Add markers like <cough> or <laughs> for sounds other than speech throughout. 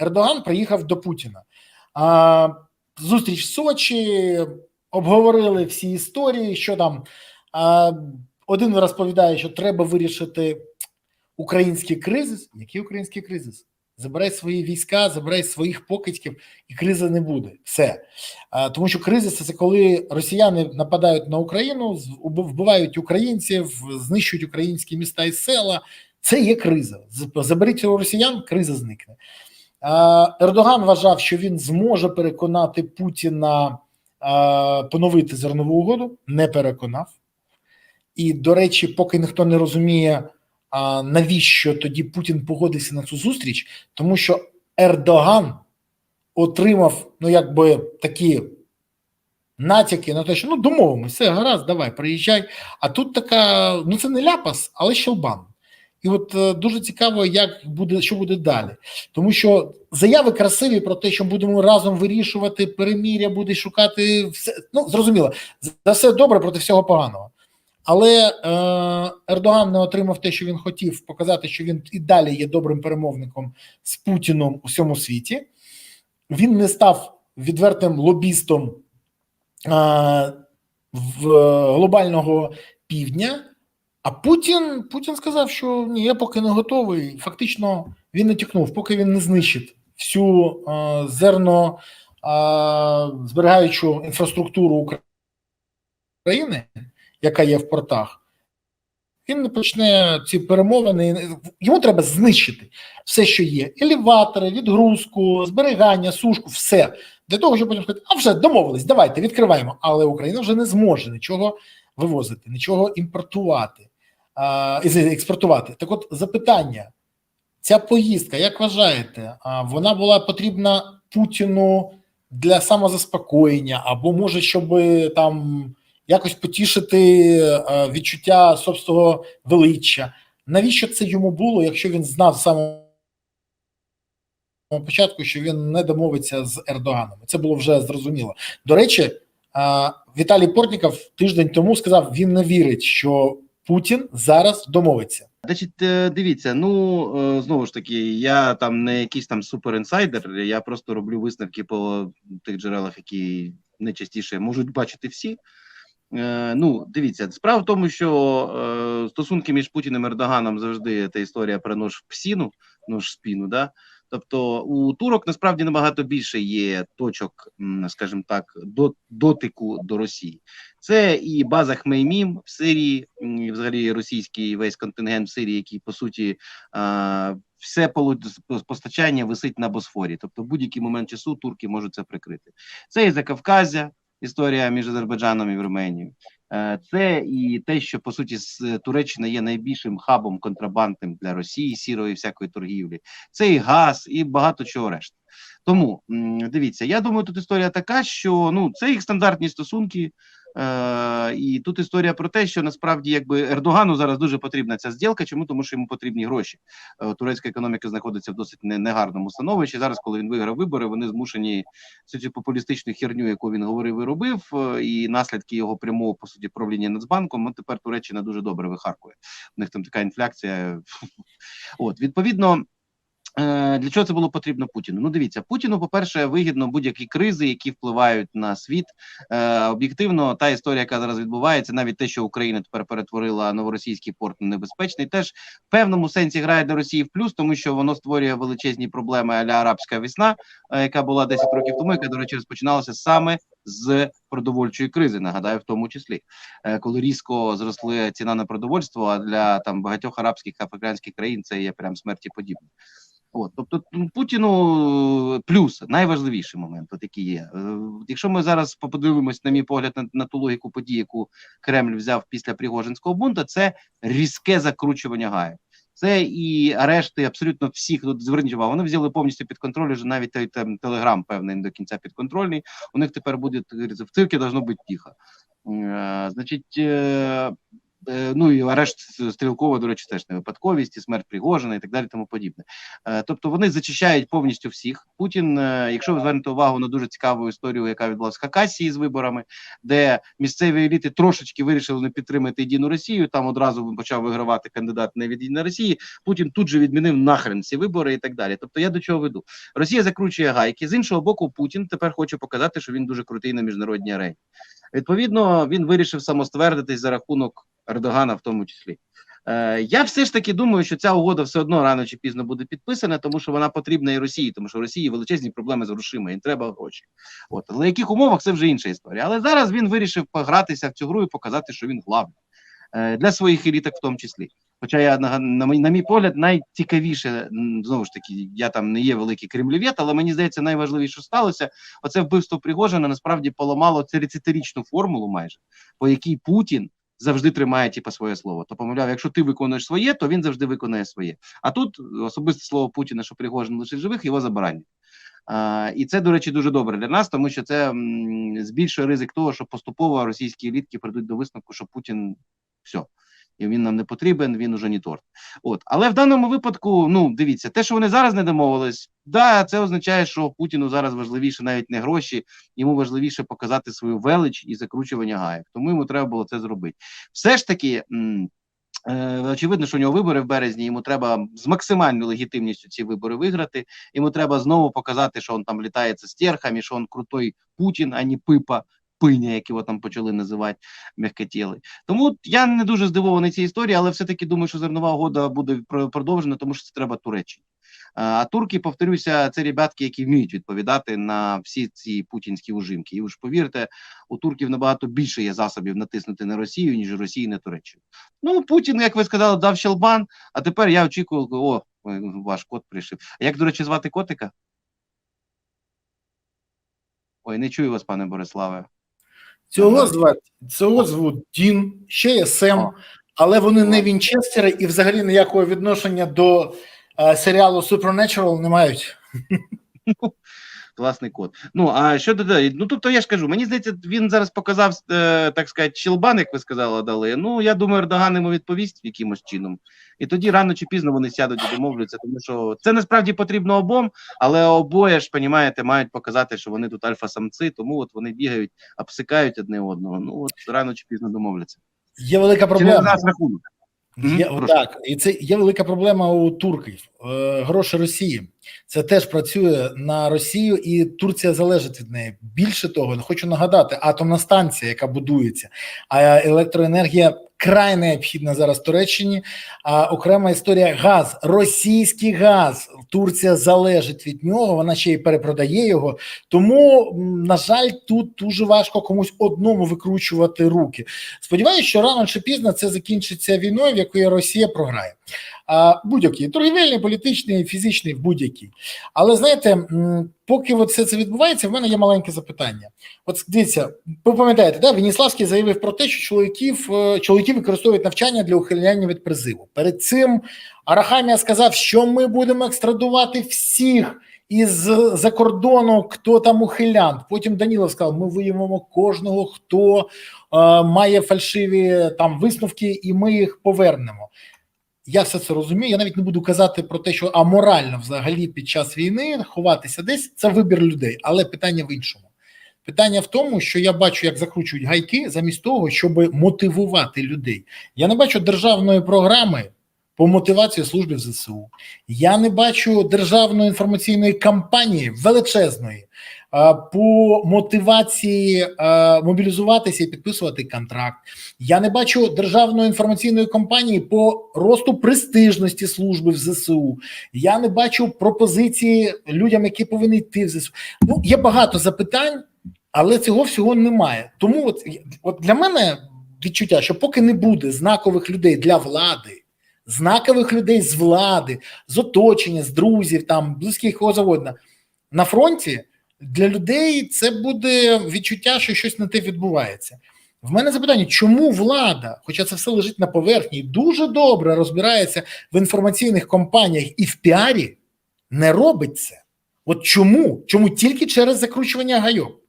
Ердоган приїхав до Путіна. А, зустріч в Сочі, обговорили всі історії, що там а, один розповідає, що треба вирішити український кризис. Який український кризис? Забирай свої війська, забирай своїх покидьків, і кризи не буде. Все. А, тому що кризис це коли росіяни нападають на Україну, вбивають українців, знищують українські міста і села. Це є криза. Заберіть у росіян, криза зникне. А, Ердоган вважав, що він зможе переконати Путіна поновити зернову угоду. Не переконав. І, до речі, поки ніхто не розуміє, навіщо тоді Путін погодився на цю зустріч, тому що Ердоган отримав, ну якби такі натяки на те, що ну домовимося, гаразд, давай, приїжджай. А тут така, ну це не ляпас, але щелбан. І от е, дуже цікаво, як буде, що буде далі, тому що заяви красиві про те, що будемо разом вирішувати переміря, буде шукати все. Ну зрозуміло, за все добре проти всього поганого. Але е, Ердоган не отримав те, що він хотів, показати, що він і далі є добрим перемовником з Путіном у всьому світі. Він не став відвертим лобістом е, в е, глобального півдня. А Путін Путін сказав, що ні, я поки не готовий. Фактично, він натякнув, поки він не знищить всю е, зерно е, зберігаючу інфраструктуру України, яка є в портах, він не почне ці перемовини. Йому треба знищити все, що є: елеватори, відгрузку, зберігання, сушку, все для того, щоб потім сказати, а вже домовились, давайте відкриваємо. Але Україна вже не зможе нічого вивозити, нічого імпортувати експортувати. Так, от запитання: ця поїздка, як вважаєте, вона була потрібна Путіну для самозаспокоєння, або може, щоб там якось потішити е, відчуття собственного величчя. Навіщо це йому було, якщо він знав самого початку, що він не домовиться з Ердоганом? Це було вже зрозуміло. До речі, е, Віталій Портніков тиждень тому сказав, він не вірить, що Путін зараз домовиться. Значить, е, дивіться, ну е, знову ж таки, я там не якийсь там суперінсайдер, я просто роблю висновки по тих джерелах, які найчастіше можуть бачити всі. Е, Ну, дивіться, справа в тому, що стосунки між Путіним і Ердоганом завжди та історія про нож в псіну, нож в спіну, да. Тобто у турок насправді набагато більше є точок, скажімо так, до дотику до Росії. Це і база Хмеймім в Сирії, і взагалі російський весь контингент в Сирії, який по суті все постачання висить на Босфорі. Тобто, будь-який момент часу турки можуть це прикрити. Це і Закавказя, історія між Азербайджаном і Вірменією. Е, Це і те, що по суті з Туреччина є найбільшим хабом контрабандним для Росії, сірої всякої торгівлі. Це і газ, і багато чого решти. Тому дивіться, я думаю, тут історія така, що ну це їх стандартні стосунки. Е, і тут історія про те, що насправді якби Ердогану зараз дуже потрібна ця зділка. Чому тому, що йому потрібні гроші? Е, турецька економіка знаходиться в досить не- негарному становищі. Зараз, коли він виграв вибори, вони змушені цю цю популістичну херню, яку він говорив і робив, е, і наслідки його прямого по суті правління Нацбанком. Тепер Туреччина дуже добре вихаркує. У них там така інфляція. <laughs> От відповідно. Е, Для чого це було потрібно Путіну? Ну, дивіться, Путіну, по-перше, вигідно будь-які кризи, які впливають на світ. Е, Об'єктивно, та історія, яка зараз відбувається, навіть те, що Україна тепер перетворила новоросійський порт на небезпечний, теж в певному сенсі грає для Росії в плюс, тому що воно створює величезні проблеми аля арабська весна, е, яка була 10 років тому, яка, до речі, розпочиналася саме з продовольчої кризи. Нагадаю, в тому числі, е, коли різко зросли ціна на продовольство, а для там багатьох арабських африканських країн це є прям смерті подібне. От, тобто Путіну плюс найважливіший момент, от який є. Е, Якщо ми зараз подивимось, на мій погляд, на, на ту логіку подій, яку Кремль взяв після Пригожинського бунту, це різке закручування гаю. Це і арешти абсолютно всіх. Тут зверніть увагу, вони взяли повністю під контроль вже навіть той там телеграм, певний до кінця підконтрольний. У них тепер буде в циркі должно бути тихо. Е, Значить, е, Е, Ну і арешт Стрілкова, до речі, теж не випадковість, і смерть Пригожина і так далі, тому подібне. Е, Тобто вони зачищають повністю всіх. Путін, е, якщо ви звернете увагу на дуже цікаву історію, яка відбулася в Хакасії з виборами, де місцеві еліти трошечки вирішили не підтримати єдину Росію. Там одразу почав вигравати кандидат не від єдиної Росії. Путін тут же відмінив нахрен ці вибори і так далі. Тобто я до чого веду? Росія закручує гайки. З іншого боку, Путін тепер хоче показати, що він дуже крутий на міжнародній арені. Відповідно, він вирішив самоствердитись за рахунок Ердогана, в тому числі. Е, я все ж таки думаю, що ця угода все одно рано чи пізно буде підписана, тому що вона потрібна і Росії, тому що в Росії величезні проблеми з грошима, їм треба гроші. От на яких умовах це вже інша історія. Але зараз він вирішив погратися в цю гру і показати, що він главний е, для своїх еліток, в тому числі. Хоча я на, на, на мій погляд, найцікавіше знову ж таки, я там не є великий кремлівєт, але мені здається, найважливіше сталося. Оце вбивство Пригожина насправді поламало 30-річну формулу, майже по якій Путін завжди тримає типу, своє слово. То помовляв, якщо ти виконуєш своє, то він завжди виконає своє. А тут особисте слово Путіна, що Пригожин лишив живих, його забаранять. А, і це, до речі, дуже добре для нас, тому що це м, збільшує ризик того, що поступово російські елітки прийдуть до висновку, що Путін все. І він нам не потрібен, він уже не торт. От, але в даному випадку, ну дивіться, те, що вони зараз не домовились, да, це означає, що Путіну зараз важливіше навіть не гроші, йому важливіше показати свою велич і закручування гаєк. Тому йому треба було це зробити. Все ж таки. е, Очевидно, що у нього вибори в березні. Йому треба з максимальною легітимністю ці вибори виграти. Йому треба знову показати, що він там літається з терхами, що він крутой Путін, а не пипа, пиня, як його там почали називати м'якотіли. Тому я не дуже здивований цій історії, але все-таки думаю, що зернова угода буде продовжена, тому що це треба Туреччині. А, турки, повторюся, це ребятки, які вміють відповідати на всі ці путінські ужимки. І ви ж повірте, у турків набагато більше є засобів натиснути на Росію, ніж Росії на Туреччину. Ну, Путін, як ви сказали, дав щелбан, а тепер я очікую, о, ваш кот прийшов. А як, до речі, звати котика? Ой, не чую вас, пане Бориславе. Цього звати цього звуть Дін, ще є Сем, але вони не. Вінчестери і взагалі ніякого відношення до е, серіалу Supernatural не мають. <laughs> Класний код. Ну а що додати? Ну тобто я ж кажу, мені здається, він зараз показав, е, так сказати, щелбан, як ви сказали, дали. Ну я думаю, Ердоган йому відповість якимось чином. І тоді рано чи пізно вони сядуть і домовляться, тому що це насправді потрібно обом, але обоє ж, понімаєте, мають показати, що вони тут альфа-самці, тому от вони бігають, обсикають одне одного. Ну от рано чи пізно домовляться. Є велика проблема. за нас рахунок? Є, так, і це є велика проблема у турків. Е, гроші Росії. Це теж працює на Росію, і Турція залежить від неї. Більше того, хочу нагадати, атомна станція, яка будується, а електроенергія край необхідна зараз Туреччині. А окрема історія газ, російський газ. Турція залежить від нього. Вона ще й перепродає його. Тому, на жаль, тут дуже важко комусь одному викручувати руки. Сподіваюся, що рано чи пізно це закінчиться війною, в якої Росія програє. Будь-який торгівельний, політичний, фізичний, будь-який. Але знаєте, поки все це відбувається, в мене є маленьке запитання. От дивіться, ви пам'ятаєте, да, Веніславський заявив про те, що чоловіків е, чоловіки використовують навчання для ухиляння від призиву. Перед цим Арахамія сказав, що ми будемо екстрадувати всіх. Із за кордону, хто там ухилянт. Потім Данілов сказав: ми виявимо кожного, хто е, має фальшиві там висновки, і ми їх повернемо. Я все це розумію. Я навіть не буду казати про те, що аморально взагалі під час війни ховатися десь це вибір людей, але питання в іншому. Питання в тому, що я бачу, як закручують гайки, замість того, щоб мотивувати людей. Я не бачу державної програми по мотивації служби в ЗСУ. Я не бачу державної інформаційної кампанії величезної по мотивації мобілізуватися і підписувати контракт. Я не бачу державної інформаційної кампанії по росту престижності служби в ЗСУ. Я не бачу пропозиції людям, які повинні йти в ЗСУ. Ну є багато запитань, але цього всього немає. Тому от, от для мене відчуття, що поки не буде знакових людей для влади, знакових людей з влади, з оточення, з друзів, там близьких кого завгодно, на фронті для людей це буде відчуття, що щось не те відбувається. В мене запитання, чому влада, хоча це все лежить на поверхні, дуже добре розбирається в інформаційних компаніях і в піарі, не робить це? От чому? Чому тільки через закручування гайок?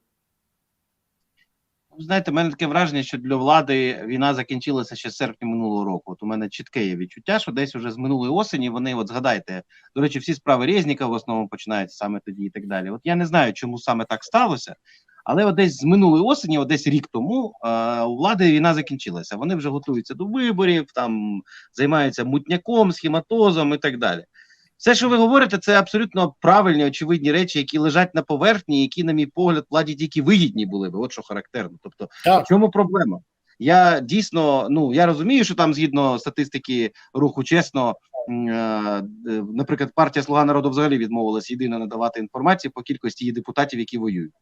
Знаєте, в мене таке враження, що для влади війна закінчилася ще з серпня минулого року. От у мене чітке є відчуття, що десь уже з минулої осені вони, от згадайте, до речі, всі справи Резника в основному починаються саме тоді і так далі. От я не знаю, чому саме так сталося, але от десь з минулої осені, от десь рік тому, е, у влади війна закінчилася. Вони вже готуються до виборів, там займаються мутняком, схематозом і так далі. Все, що ви говорите, це абсолютно правильні, очевидні речі, які лежать на поверхні, які, на мій погляд, владі тільки вигідні були би. От що характерно. Тобто, Так. в чому проблема? Я дійсно, ну я розумію, що там згідно статистики руху чесно, наприклад, партія Слуга народу взагалі відмовилась єдино надавати інформацію по кількості її депутатів, які воюють.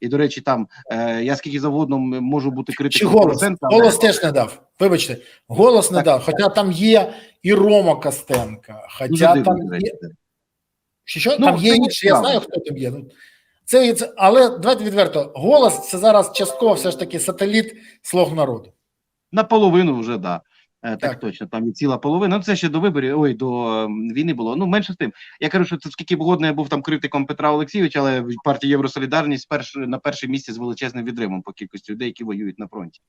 І до речі, там е, я скільки завгодно можу бути Чи критиком голос? Але- Голос теж не дав. Вибачте, голос не Так. дав. Хоча там є і Рома Костенка, хоча дивно, там є. що? Ну, там є інші, я знаю, хто там є. Ну, Це, це, але давайте відверто, голос це зараз частково все ж таки сателіт слуг народу. Наполовину вже да. Е, Так, Так. точно, там і ціла половина. Ну це ще до виборів, ой, до війни було. Ну менше з тим. Я кажу, що це скільки б угодно я був там критиком Петра Олексійовича, але в партії Євросолідарність перш, на першому місці з величезним відривом по кількості людей, які воюють на фронті.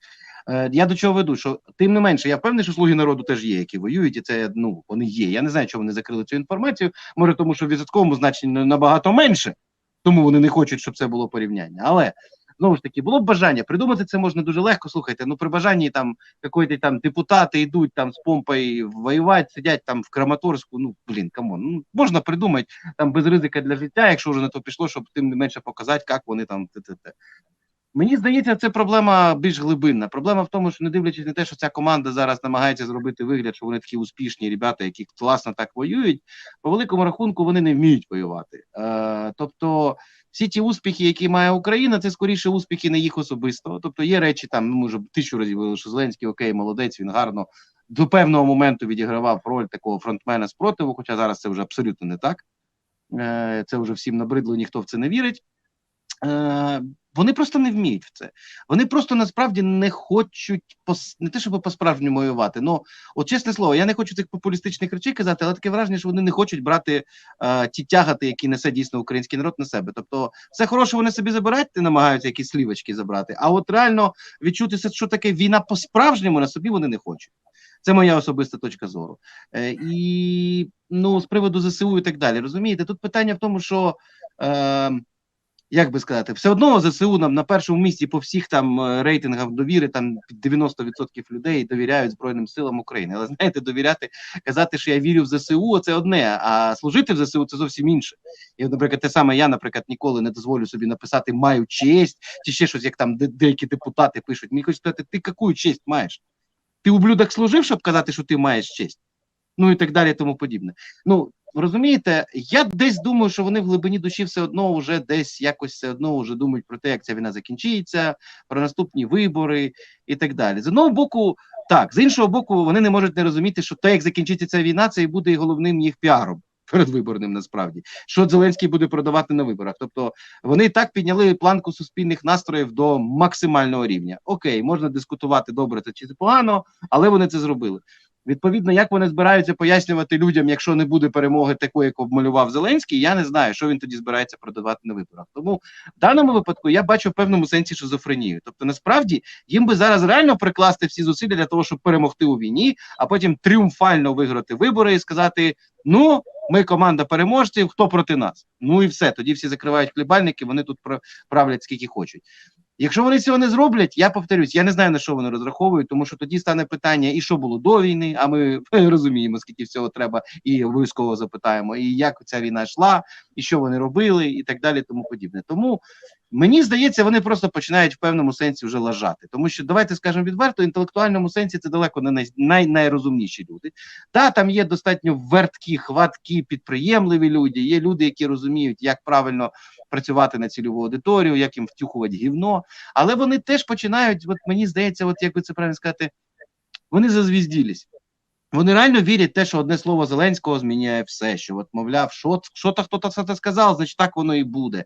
Е, я до чого веду? Що тим не менше, я впевнений, що слуги народу теж є, які воюють, і це ну вони є. Я не знаю, чому вони закрили цю інформацію. Може, тому що в відсотковому значенні набагато менше, тому вони не хочуть, щоб це було порівняння. Але знову ж таки, було б бажання придумати це можна дуже легко. Слухайте, ну при бажанні там какой-то там депутати йдуть там з помпою воювати, сидять там в Краматорську. Ну блін, камон, ну можна придумати там без ризика для життя, якщо вже на то пішло, щоб тим не менше показати, як вони там те-те-те. Мені здається, це проблема більш глибинна. Проблема в тому, що не дивлячись на те, що ця команда зараз намагається зробити вигляд, що вони такі успішні ребята, які класно так воюють. По великому рахунку вони не вміють воювати. Е, тобто, всі ті успіхи, які має Україна, це скоріше успіхи не їх особисто. Тобто є речі там, ну, ми вже тисячу разів що Зеленський окей, молодець, він гарно до певного моменту відігравав роль такого фронтмена спротиву, хоча зараз це вже абсолютно не так. Е, це вже всім набридло, ніхто в це не вірить. Вони просто не вміють в це. Вони просто насправді не хочуть пос... не те, щоб по-справжньому воювати. Ну, от чесне слово, я не хочу цих популістичних речей казати, але таке враження, що вони не хочуть брати е, ті тягати, які несе дійсно український народ на себе. Тобто, все хороше вони собі забирають, і намагаються якісь слівочки забрати. А от реально відчути, що таке війна по-справжньому на собі вони не хочуть. Це моя особиста точка зору. Е, і ну, з приводу ЗСУ і так далі. Розумієте, тут питання в тому, що. Е, як би сказати, все одно ЗСУ нам на першому місці по всіх там е, рейтингах довіри, там під 90% людей довіряють Збройним силам України. Але знаєте, довіряти, казати, що я вірю в ЗСУ, це одне, а служити в ЗСУ це зовсім інше. І, наприклад, те саме я, наприклад, ніколи не дозволю собі написати маю честь, чи ще щось, як там де- деякі депутати пишуть. Мені хочуть сказати, ти яку честь маєш? Ти ублюдок служив, щоб казати, що ти маєш честь? Ну і так далі, тому подібне. Ну розумієте, я десь думаю, що вони в глибині душі все одно вже десь якось все одно вже думають про те, як ця війна закінчиться, про наступні вибори і так далі. З одного боку, так, з іншого боку, вони не можуть не розуміти, що те, як закінчиться ця війна, це і буде головним їх піаром. Передвиборним насправді, що Зеленський буде продавати на виборах. Тобто вони так підняли планку суспільних настроїв до максимального рівня. Окей, можна дискутувати добре це чи це погано, але вони це зробили. Відповідно, як вони збираються пояснювати людям, якщо не буде перемоги такої, як обмалював Зеленський, я не знаю, що він тоді збирається продавати на виборах. Тому в даному випадку я бачу в певному сенсі шизофренію. Тобто, насправді їм би зараз реально прикласти всі зусилля для того, щоб перемогти у війні, а потім тріумфально виграти вибори і сказати: ну. Ми команда переможців, хто проти нас? Ну і все. Тоді всі закривають хлібальники, вони тут правлять скільки хочуть. Якщо вони цього не зроблять, я повторюсь, я не знаю на що вони розраховують, тому що тоді стане питання, і що було до війни. А ми <laughs> розуміємо, скільки всього треба, і обов'язково запитаємо, і як ця війна йшла, і що вони робили, і так далі, тому подібне. Тому мені здається, вони просто починають в певному сенсі вже лажати. Тому що давайте скажемо відверто, в інтелектуальному сенсі це далеко не най, най, найрозумніші люди. Та там є достатньо верткі, хваткі, підприємливі люди. Є люди, які розуміють, як правильно працювати на цільову аудиторію, як їм втюхувати гівно. Але вони теж починають, от мені здається, от як би це правильно сказати, вони зазвізділись. Вони реально вірять те, що одне слово Зеленського зміняє все. Що, от, мовляв, що, що то хто-то це сказав, значить так воно і буде.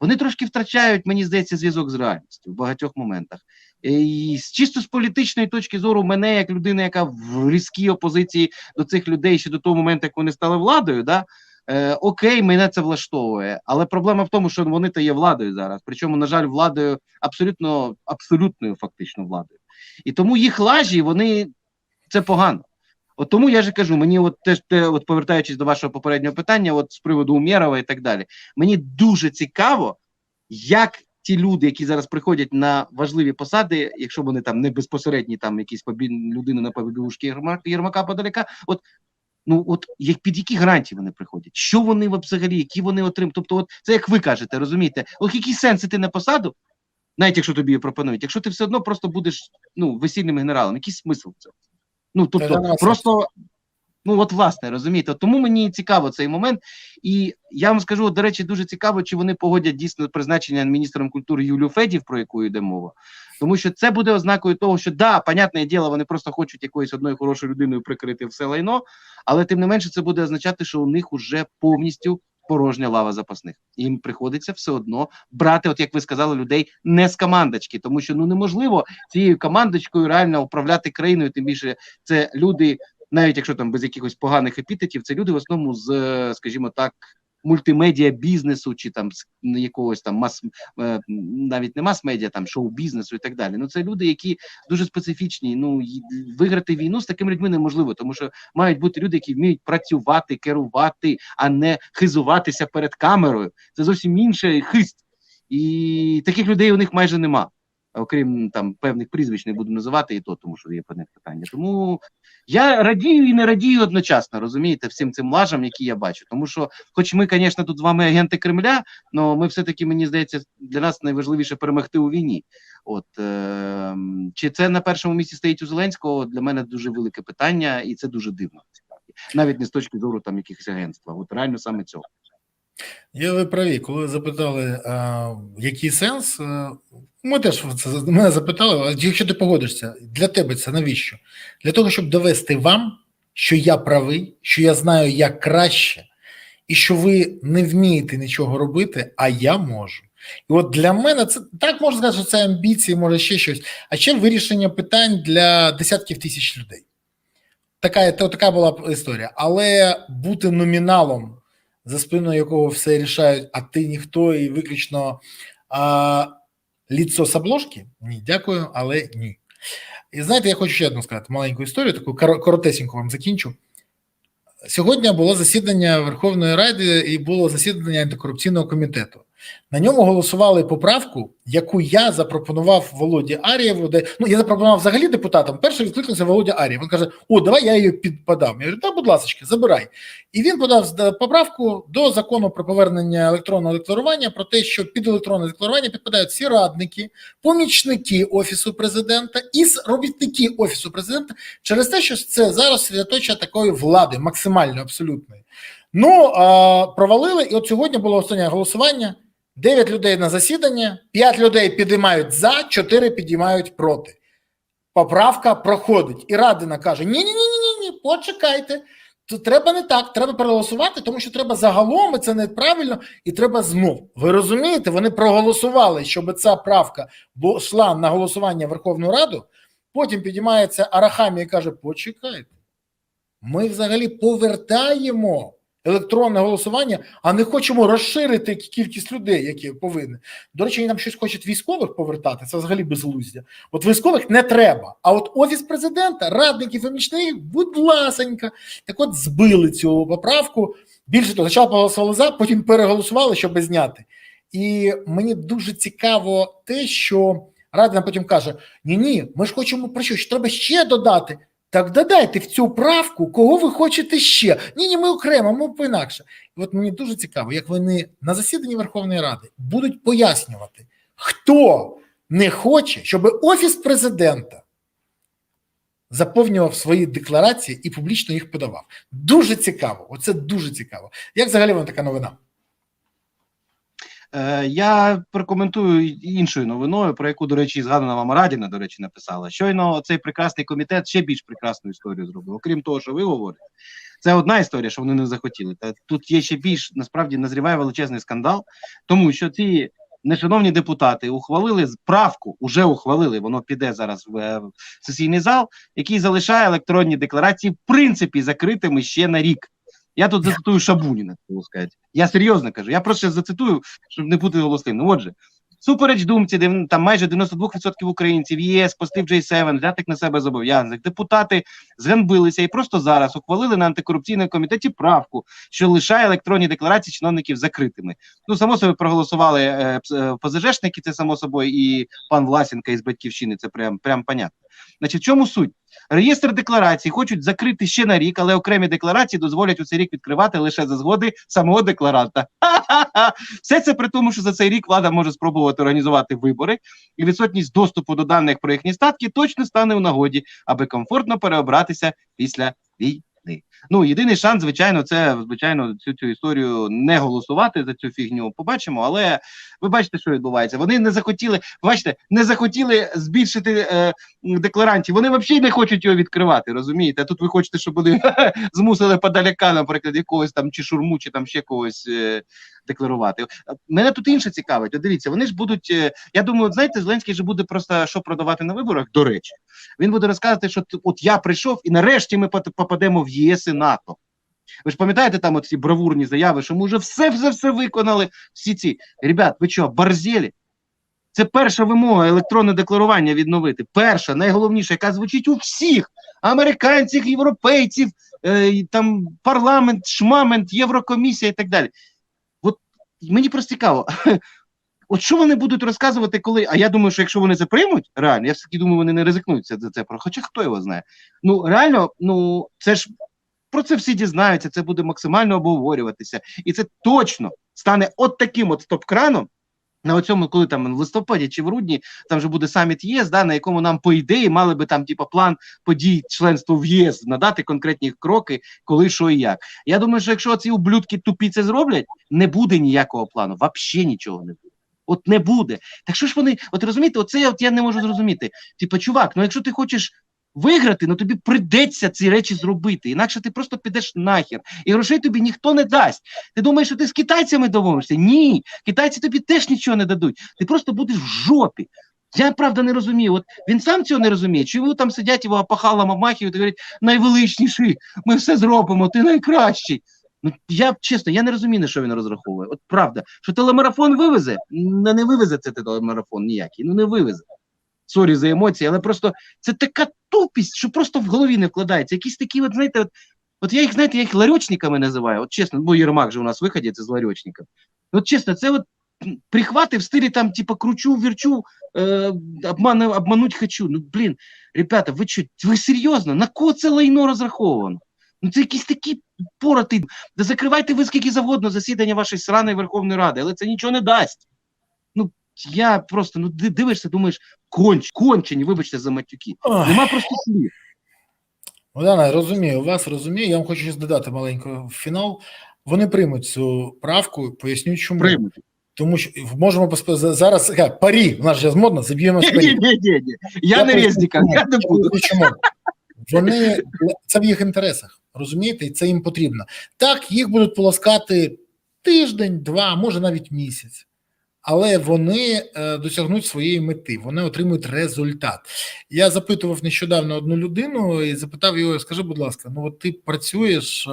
Вони трошки втрачають, мені здається, зв'язок з реальністю в багатьох моментах. І чисто з політичної точки зору, мене, як людина, яка в різкій опозиції до цих людей ще до того моменту, як вони стали владою, да, Е, окей, мене це влаштовує, але проблема в тому, що вони то є владою зараз. Причому, на жаль, владою абсолютно абсолютною фактично владою. І тому їх лажі, вони це погано. От тому я ж кажу, мені от теж те, от повертаючись до вашого попереднього питання, от з приводу Умєрова і так далі, мені дуже цікаво, як ті люди, які зараз приходять на важливі посади, якщо вони там не безпосередні, там якісь побі... людини на побігушки Єрмака, подаляка, от ну от як під які гарантії вони приходять? Що вони взагалі, які вони отримують? Тобто, от це як ви кажете, розумієте? От який сенс іти на посаду, навіть якщо тобі її пропонують, якщо ти все одно просто будеш ну весільним генералом, який смисл в цьому? Ну тобто, просто ну от власне розумієте, тому мені цікаво цей момент, і я вам скажу, до речі, дуже цікаво, чи вони погодять дійсно призначення міністром культури Юлію Федів, про яку йде мова. Тому що це буде ознакою того, що да, понятне діло, вони просто хочуть якоюсь одною хорошою людиною прикрити все лайно, але тим не менше це буде означати, що у них уже повністю порожня лава запасних. Їм приходиться все одно брати, от як ви сказали, людей не з командочки, тому що ну неможливо цією командочкою реально управляти країною. Тим більше це люди, навіть якщо там без якихось поганих епітетів, це люди в основному з, скажімо так. Мультимедіа бізнесу чи там якогось там мас е, навіть не мас-медіа, там шоу-бізнесу і так далі. Ну це люди, які дуже специфічні. Ну виграти війну з такими людьми неможливо, тому що мають бути люди, які вміють працювати, керувати, а не хизуватися перед камерою. Це зовсім інший хист, і таких людей у них майже нема. Окрім там певних прізвищ не буду називати і то, тому що є певне питання. Тому я радію і не радію одночасно, розумієте, всім цим лажам, які я бачу. Тому що, хоч ми, звісно, тут з вами агенти Кремля, але ми все-таки, мені здається, для нас найважливіше перемогти у війні. От е, чи це на першому місці стоїть у Зеленського? Для мене дуже велике питання, і це дуже дивно. Навіть не з точки зору там якихось агентства. От реально саме цього. Я ви праві, коли запитали, а, який сенс, а, ми теж це мене запитали, а якщо ти погодишся, для тебе це навіщо? Для того, щоб довести вам, що я правий, що я знаю як краще, і що ви не вмієте нічого робити, а я можу. І от для мене це так можна сказати, що це амбіції, може ще щось, а ще вирішення питань для десятків тисяч людей. Така, то, така була історія. Але бути номіналом за спиною якого все рішають, а ти ніхто і виключно а, ліцо з обложки? Ні, дякую, але ні. І знаєте, я хочу ще одну сказати маленьку історію, таку коротесеньку вам закінчу. Сьогодні було засідання Верховної Ради і було засідання антикорупційного комітету. На ньому голосували поправку, яку я запропонував Володі Арієву. Де ну я запропонував взагалі депутатам. Перший відкликнувся Володя Арієв. Він каже: О, давай я її підпадам. Я говорю, та, будь ласка, забирай. І він подав з- поправку до закону про повернення електронного декларування про те, що під електронне декларування підпадають всі радники, помічники офісу президента і робітники офісу президента через те, що це зараз святоча такої влади, максимально абсолютної. Ну а, провалили, і от сьогодні було останнє голосування. 9 людей на засідання, 5 людей підіймають за, 4 підіймають проти. Поправка проходить. І Радина каже: ні, ні, ні, ні, почекайте. Тут треба не так, треба переголосувати, тому що треба загалом, і це неправильно, і треба знов. Ви розумієте, вони проголосували, щоб ця правка йшла на голосування Верховну Раду. Потім підіймається Арахамі і каже: почекайте, ми взагалі повертаємо електронне голосування, а не хочемо розширити кількість людей, які повинні. До речі, вони там щось хочуть військових повертати. Це взагалі безглуздя. От військових не треба. А от офіс президента, радників помічників, будь ласенька. Так от збили цю поправку. Більше того, спочатку проголосували за, потім переголосували, щоб зняти. І мені дуже цікаво те, що Радина потім каже: ні, ні, ми ж хочемо про що? Що треба ще додати. Так додайте в цю правку, кого ви хочете ще. Ні, ні, ми окремо, ми по-інакше. І от мені дуже цікаво, як вони на засіданні Верховної Ради будуть пояснювати, хто не хоче, щоб офіс президента заповнював свої декларації і публічно їх подавав. Дуже цікаво. Оце дуже цікаво. Як взагалі вам така новина? Е, я прокоментую іншою новиною, про яку, до речі, згадана вам Радіна, до речі, написала. Щойно цей прекрасний комітет ще більш прекрасну історію зробив. Окрім того, що ви говорите, це одна історія, що вони не захотіли. Та тут є ще більш насправді назріває величезний скандал, тому що ці нешановні депутати ухвалили правку, уже ухвалили, воно піде зараз в, е, в сесійний зал, який залишає електронні декларації в принципі закритими ще на рік. Я тут зацитую Шабуніна, сказати. Я серйозно кажу. Я просто зацитую, щоб не бути голослівним. Ну, Отже, супереч думці, дев- там майже 92% українців ЄС, постив J7, взятих на себе зобов'язаних. Депутати зганьбилися і просто зараз ухвалили на антикорупційному комітеті правку, що лишає електронні декларації чиновників закритими. Ну, само собою проголосували е, е, ПЗЖшники, це само собою, і пан Власенка із батьківщини. Це прям прям понятно. Значить, в чому суть? Реєстр декларацій хочуть закрити ще на рік, але окремі декларації дозволять у цей рік відкривати лише за згоди самого декларанта. Ха-ха-ха! Все це при тому, що за цей рік влада може спробувати організувати вибори, і відсутність доступу до даних про їхні статки точно стане у нагоді, аби комфортно переобратися після війни. Ну, єдиний шанс, звичайно, це звичайно цю цю історію не голосувати за цю фігню. Побачимо, але ви бачите, що відбувається. Вони не захотіли, бачите, не захотіли збільшити е, декларантів. Вони взагалі не хочуть його відкривати, розумієте? Тут ви хочете, щоб вони <laughs> змусили подаляка, наприклад, якогось там чи шурму, чи там ще когось е, декларувати. Мене тут інше цікавить. От дивіться, вони ж будуть. е, я думаю, знаєте, Зеленський же буде просто що продавати на виборах. До речі, він буде розказувати, що от я прийшов, і нарешті ми попадемо в ЄС і НАТО. Ви ж пам'ятаєте там ці бравурні заяви, що ми вже все все все виконали. Всі ці ребят, ви що, борзелі? Це перша вимога електронне декларування відновити. Перша, найголовніша, яка звучить у всіх американців, європейців, е, там парламент, шмамент, Єврокомісія і так далі. От мені просто цікаво. <laughs> От що вони будуть розказувати, коли. А я думаю, що якщо вони це приймуть, реально, я все-таки думаю, вони не ризикнуться за це. Хоча хто його знає. Ну реально, ну це ж про це всі дізнаються, це буде максимально обговорюватися. І це точно стане от таким от стоп-краном. На оцьому, коли там в листопаді чи в грудні там вже буде саміт ЄС, да, на якому нам по ідеї мали би там, типу, план подій членства в ЄС, надати конкретні кроки, коли, що і як. Я думаю, що якщо ці ублюдки тупі це зроблять, не буде ніякого плану, взагалі нічого не буде. От не буде. Так що ж вони, от розумієте, оце от я не можу зрозуміти. Типа, чувак, ну якщо ти хочеш виграти, ну тобі придеться ці речі зробити. Інакше ти просто підеш нахер. І грошей тобі ніхто не дасть. Ти думаєш, що ти з китайцями домовишся? Ні, китайці тобі теж нічого не дадуть. Ти просто будеш в жопі. Я правда не розумію. От він сам цього не розуміє. Ви там сидять його опахалом обмахують і говорять, найвеличніший, ми все зробимо, ти найкращий. Ну я чесно, я не розумію, на що він розраховує. От правда, що телемарафон вивезе, ну, не вивезе це телемарафон ніякий, ну не вивезе. Сорі за емоції, але просто це така тупість, що просто в голові не вкладається. Якісь такі, от знаєте, от, от я їх, знаєте, я їх ларьочниками називаю. От чесно, бо Єрмак же у нас виходить з ларьочником. От чесно, це от прихвати в стилі там, типа, кручу, верчу, е, обману, обмануть хочу. Ну, блін, ребята, ви що, ви серйозно? На кого це лайно розраховано? Ну це якісь такі пороти. Да закривайте ви скільки завгодно засідання вашої сраної Верховної Ради, але це нічого не дасть. Ну, я просто ну дивишся, думаєш, конч, кончені, вибачте за матюки. Ох. Нема просто слів. Богдана, розумію вас, розумію. Я вам хочу щось додати маленько в фінал. Вони приймуть цю правку, поясню чому. Приймуть. Тому що можемо зараз га, парі, у нас же модно, заб'ємо Ні, ні, ні, ні. Я не поясню, я не буду. чому. Вони <laughs> це в їх інтересах, розумієте, і це їм потрібно. Так, їх будуть полоскати тиждень, два, може навіть місяць. Але вони е, досягнуть своєї мети, вони отримують результат. Я запитував нещодавно одну людину і запитав його: скажи, будь ласка, ну от ти працюєш е,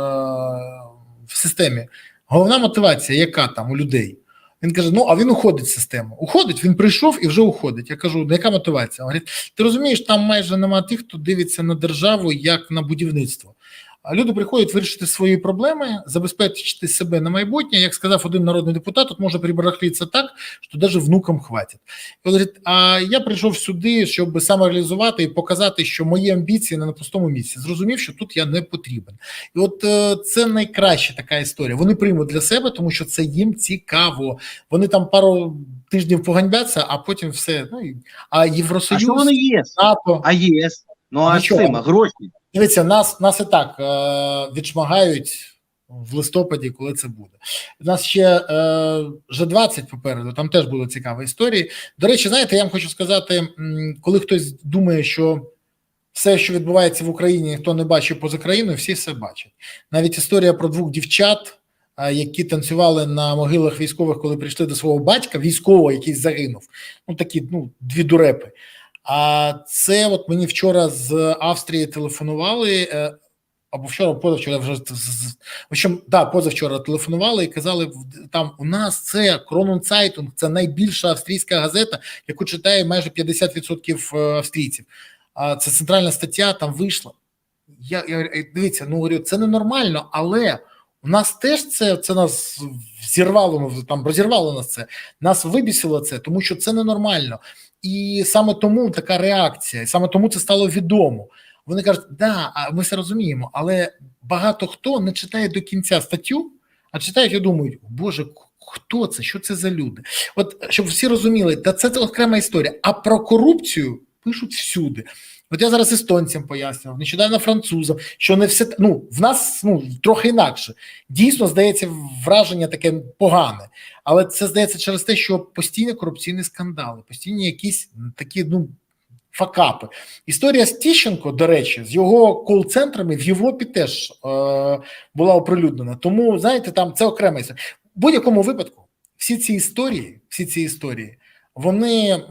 в системі. Головна мотивація, яка там у людей? Він каже: Ну, а він уходить з системи. Уходить, він прийшов і вже уходить. Я кажу, ну яка мотивація? Він говорить, ти розумієш, там майже нема тих, хто дивиться на державу як на будівництво. А люди приходять вирішити свої проблеми, забезпечити себе на майбутнє. Як сказав один народний депутат, тут може прибарахлитися так, що навіть внукам хватить. І він говорить, а я прийшов сюди, щоб самореалізувати і показати, що мої амбіції не на пустому місці. Зрозумів, що тут я не потрібен. І от е, це найкраща така історія. Вони приймуть для себе, тому що це їм цікаво. Вони там пару тижнів поганьбяться, а потім все. Ну а А що вони є? НАТО. А єс. Ну а з цим, а гроші. Дивіться, нас нас і так е, відшмагають в листопаді, коли це буде. У нас ще е, G20 попереду, там теж були цікаві історії. До речі, знаєте, я вам хочу сказати, коли хтось думає, що все, що відбувається в Україні, ніхто не бачив поза країною, всі все бачать. Навіть історія про двох дівчат, е, які танцювали на могилах військових, коли прийшли до свого батька, військового, який загинув. Ну такі ну, дві дурепи. А це от мені вчора з Австрії телефонували. е, або вчора, позавчора вже в общем, да, позавчора телефонували і казали, там у нас це Кронунцайтунг, це найбільша австрійська газета, яку читає майже 50% австрійців. А це центральна стаття там вийшла. Я, я дивіться, ну говорю, це ненормально, але у нас теж це, це нас зірвало, там розірвало нас це, нас вибісило це, тому що це ненормально. І саме тому така реакція, і саме тому це стало відомо. Вони кажуть, да, ми все розуміємо, але багато хто не читає до кінця статтю, а читають і думають, Боже, хто це? Що це за люди? От щоб всі розуміли, та це окрема історія. А про корупцію пишуть всюди. От я зараз естонцям пояснював, нещодавно французам, що не все ну в нас ну трохи інакше. Дійсно, здається, враження таке погане, але це здається через те, що постійні корупційні скандали, постійні якісь такі ну факапи. Історія з Тіщенко, до речі, з його кол-центрами в Європі теж е, була оприлюднена. Тому знаєте, там це історія. В будь-якому випадку всі ці історії, всі ці історії, вони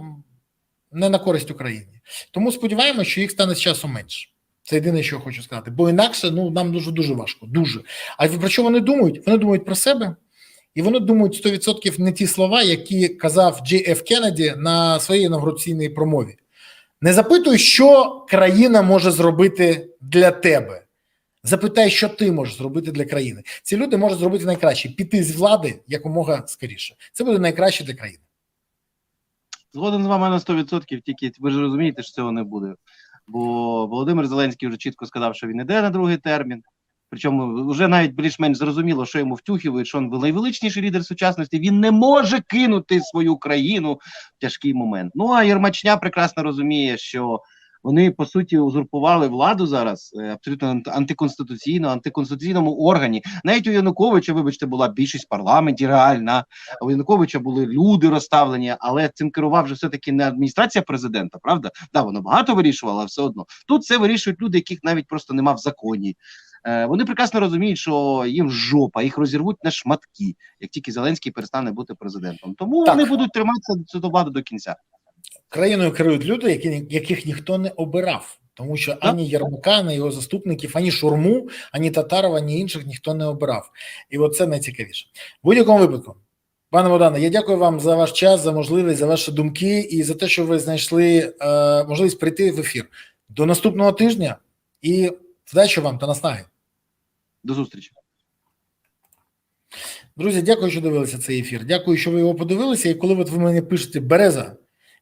не на користь Україні. Тому сподіваємося, що їх стане з часом менше. Це єдине, що я хочу сказати. Бо інакше ну нам дуже дуже важко. Дуже. А про що вони думають? Вони думають про себе, і вони думають 100% не ті слова, які казав Джей Ф. Кеннеді на своїй інавгураційній промові. Не запитуй, що країна може зробити для тебе. Запитай, що ти можеш зробити для країни. Ці люди можуть зробити найкраще піти з влади якомога скоріше. Це буде найкраще для країни. Згоден з вами на 100%, тільки ви ж розумієте, що цього не буде. Бо Володимир Зеленський вже чітко сказав, що він іде на другий термін. Причому вже навіть більш-менш зрозуміло, що йому втюхівують, що він найвеличніший лідер сучасності. Він не може кинути свою країну в тяжкий момент. Ну а Єрмачня прекрасно розуміє, що вони по суті узурпували владу зараз е, абсолютно антиконституційно, антиконституційному органі. Навіть у Януковича, вибачте, була більшість в парламенті реальна. У Януковича були люди розставлені, але цим керував вже все-таки не адміністрація президента, правда? Да, воно багато вирішувало, але все одно. Тут це вирішують люди, яких навіть просто нема в законі. Е, вони прекрасно розуміють, що їм жопа, їх розірвуть на шматки, як тільки Зеленський перестане бути президентом. Тому Так. вони будуть триматися до влади до кінця. Країною керують люди, які, яких ніхто не обирав. Тому що ані Єрмака, ані його заступників, ані Шурму, ані Татарова, ані інших ніхто не обирав. І от це найцікавіше. В будь-якому випадку, пане Богдане, я дякую вам за ваш час, за можливість, за ваші думки і за те, що ви знайшли е, можливість прийти в ефір. До наступного тижня і вдачі вам та наснаги. До зустрічі. Друзі, дякую, що дивилися цей ефір. Дякую, що ви його подивилися. І коли от ви мені пишете Береза,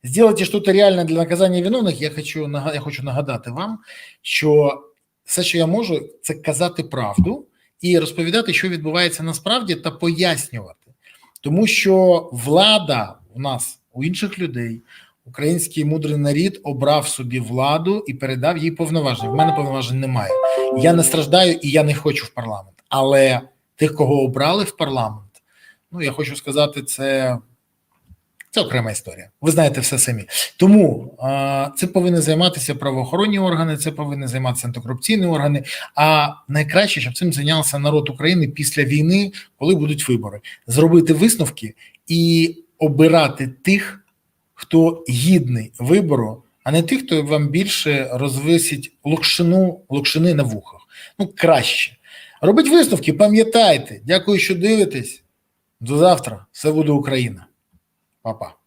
сделайте щось реальне для наказання виновних, я хочу я хочу нагадати вам, що все, що я можу, це казати правду і розповідати, що відбувається насправді, та пояснювати. Тому що влада у нас, у інших людей, український мудрий нарід обрав собі владу і передав їй повноваження. В мене повноважень немає. Я не страждаю і я не хочу в парламент. Але тих, кого обрали в парламент, ну я хочу сказати, це, це окрема історія. Ви знаєте все самі. Тому а, це повинні займатися правоохоронні органи, це повинні займатися антикорупційні органи. А найкраще, щоб цим зайнявся народ України після війни, коли будуть вибори, зробити висновки і обирати тих, хто гідний вибору, а не тих, хто вам більше розвисить локшину, локшини на вухах. Ну краще. Робіть висновки, пам'ятайте. Дякую, що дивитесь. До завтра. Все буде Україна. Papa.